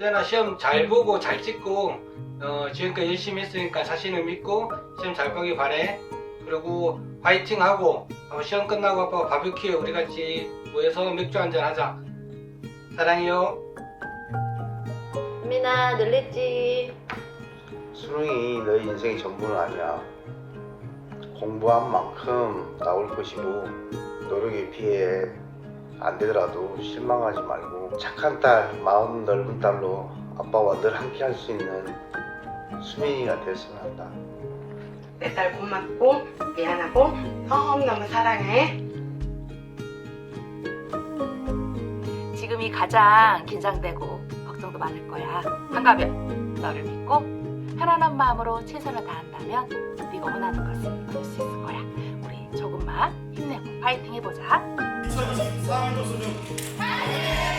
세연아 시험 잘 보고 잘 찍고 어, 지금까지 열심히 했으니까 자신을 믿고 시험 잘 보기 바래. 그리고 화이팅 하고 어, 시험 끝나고 아빠 바비큐 우리 같이 모여서 맥주 한잔 하자. 사랑해요. 민아 늘랬지? 수능이 너희 인생의 전부는 아니야. 공부한 만큼 나올 것이고 노력에 비해 안 되더라도 실망하지 말고 착한 딸, 마음 넓은 딸로 아빠와 늘 함께 할 수 있는 수민이가 됐으면 한다. 내 딸 고맙고 미안하고 너무너무 사랑해. 지금이 가장 긴장되고 걱정도 많을 거야. 한가면 너를 믿고 편안한 마음으로 최선을 다한다면 네가 원하는 것을 얻을 수 있을 거야. 우리 조금만 힘내고 파이팅 해보자. 2023도 수능. 파이팅!